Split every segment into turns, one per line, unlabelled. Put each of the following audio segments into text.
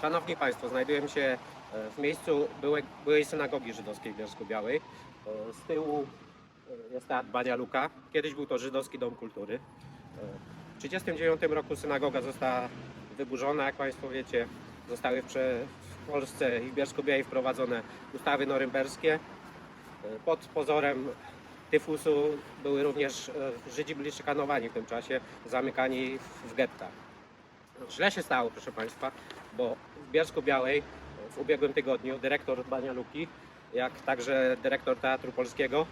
Szanowni Państwo, znajdujemy się e, w miejscu byłej, byłej synagogi żydowskiej w Bielsku Białej. E, Z tyłu e, jest Teatr Bania Luka. Kiedyś był to żydowski dom kultury. W 1939 roku synagoga została wyburzona, jak Państwo wiecie. Zostały w, Polsce i w Bielsku Białej wprowadzone ustawy norymberskie. Pod pozorem tyfusu były również Żydzi byli szykanowani w tym czasie, zamykani w- w gettach. Źle się stało, proszę Państwa, bo w Bielsku Białej w ubiegłym tygodniu dyrektor Bania Luki, jak także dyrektor Teatru Polskiego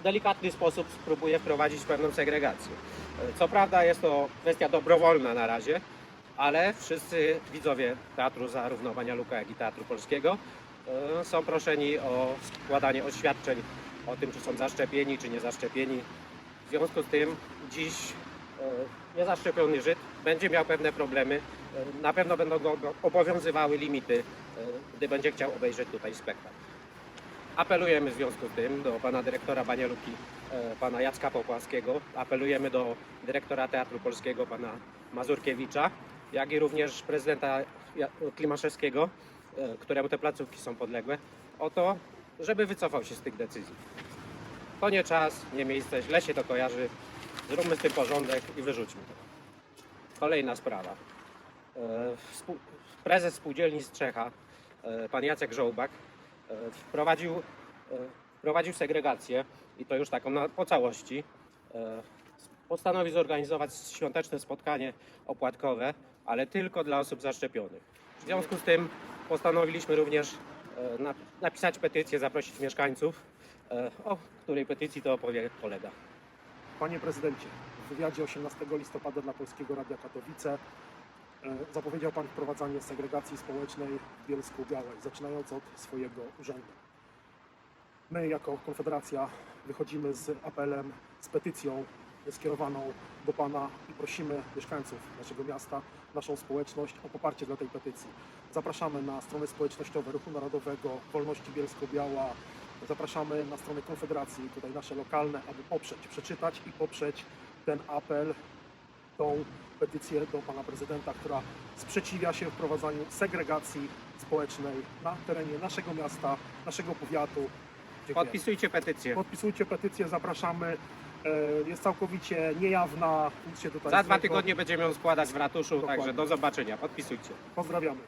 w delikatny sposób spróbuje wprowadzić pewną segregację. Co prawda jest to kwestia dobrowolna na razie, ale wszyscy widzowie Teatru zarówno Bania Luka, jak i Teatru Polskiego e, są proszeni o składanie oświadczeń o tym, czy są zaszczepieni, czy nie zaszczepieni. W związku z tym dziś niezaszczepiony Żyd będzie miał pewne problemy. E, Na pewno będą go obowiązywały limity, e, gdy będzie chciał obejrzeć tutaj spektakl. Apelujemy w związku z tym do pana dyrektora Banialuki, e, pana Jacka Popłaskiego, apelujemy do dyrektora Teatru Polskiego, pana Mazurkiewicza, jak i również prezydenta Klimaszewskiego, e, któremu te placówki są podległe, o to, żeby wycofał się z tych decyzji. To nie czas, nie miejsce, źle się to kojarzy. Zróbmy z tym porządek i wyrzućmy to. Kolejna sprawa. E, Prezes spółdzielni Strzecha, e, pan Jacek Żołbak, e, wprowadził, wprowadził segregację i to już taką na, po całości. Postanowił zorganizować świąteczne spotkanie opłatkowe, ale tylko dla osób zaszczepionych. W związku z tym postanowiliśmy również na- napisać petycję, zaprosić mieszkańców, o której petycji to opowie kolega.
Panie prezydencie, w wywiadzie 18 listopada dla Polskiego Radia Katowice e, zapowiedział Pan wprowadzanie segregacji społecznej w Bielsku Białej, zaczynając od swojego urzędu. My jako Konfederacja wychodzimy z apelem, z petycją skierowaną do Pana i prosimy mieszkańców naszego miasta, naszą społeczność o poparcie dla tej petycji. Zapraszamy na strony społecznościowe Ruchu Narodowego, Wolności Bielsko-Biała, Zapraszamy na stronę Konfederacji, tutaj nasze lokalne, aby poprzeć, przeczytać i poprzeć ten apel, tą petycję do pana prezydenta, która sprzeciwia się wprowadzaniu segregacji społecznej na terenie naszego miasta, naszego powiatu. Dziękuję.
Podpisujcie petycję.
Podpisujcie petycję, zapraszamy. E, Jest całkowicie niejawna. Nic się tutaj
Za dwa
złego.
tygodnie będziemy ją składać w ratuszu,
Dokładnie.
także do zobaczenia. Podpisujcie.
Pozdrawiamy.